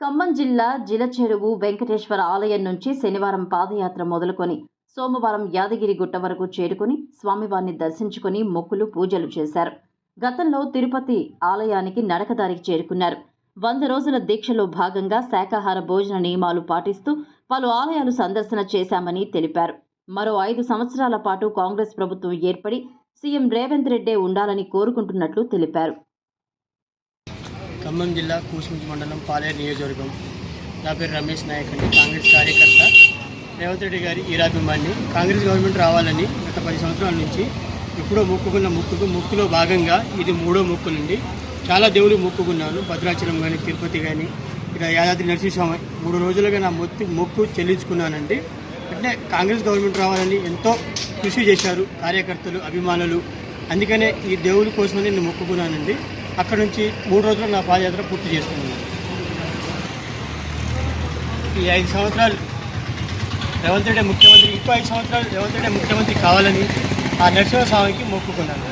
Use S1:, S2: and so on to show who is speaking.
S1: ఖమ్మం జిల్లా జిలచెరువు వెంకటేశ్వర ఆలయం నుంచి శనివారం పాదయాత్ర మొదలుకొని సోమవారం యాదగిరి గుట్ట వరకు చేరుకుని స్వామివారిని దర్శించుకుని మొక్కులు పూజలు చేశారు. గతంలో తిరుపతి ఆలయానికి నడకదారికి చేరుకున్నారు. వంద రోజుల దీక్షలో భాగంగా శాకాహార భోజన నియమాలు పాటిస్తూ పలు ఆలయాలు సందర్శన చేశామని తెలిపారు. మరో ఐదు సంవత్సరాల పాటు కాంగ్రెస్ ప్రభుత్వం ఏర్పడి సీఎం రేవంత్ రెడ్డే ఉండాలని కోరుకుంటున్నట్లు తెలిపారు.
S2: ఖమ్మం జిల్లా కూసుమిచ్చి మండలం పాలేరు నియోజకవర్గం. నా పేరు రమేష్ నాయక్ అండి కాంగ్రెస్ కార్యకర్త. రేవంత్ రెడ్డి గారి ఈరాభిమాన్ని కాంగ్రెస్ గవర్నమెంట్ రావాలని గత పది సంవత్సరాల నుంచి ఎప్పుడో మొక్కుకున్న మొక్కుకు మొక్కులో భాగంగా ఇది మూడో మొక్కు నుండి చాలా దేవుళ్ళు మొక్కుకున్నాను. భద్రాచలం కానీ తిరుపతి కానీ ఇలా యాదాద్రి నరసింహస్వామి మూడు రోజులుగా నా మొత్తి మొక్కు చెల్లించుకున్నానండి. అంటే కాంగ్రెస్ గవర్నమెంట్ రావాలని ఎంతో కృషి చేశారు. కార్యకర్తలు అభిమానులు. అందుకనే ఈ దేవుడి కోసమని నేను మొక్కుకున్నానండి. అక్కడ నుంచి మూడు రోజులు నా పాదయాత్ర పూర్తి చేసుకున్నాను. ఈ ఐదు సంవత్సరాలు రేవంత్ రెడ్డి ముఖ్యమంత్రి ఇంకో ఐదు సంవత్సరాలు రేవంత్ రెడ్డి ముఖ్యమంత్రి కావాలని ఆ నరసింహస్వామికి మొక్కుకున్నాను.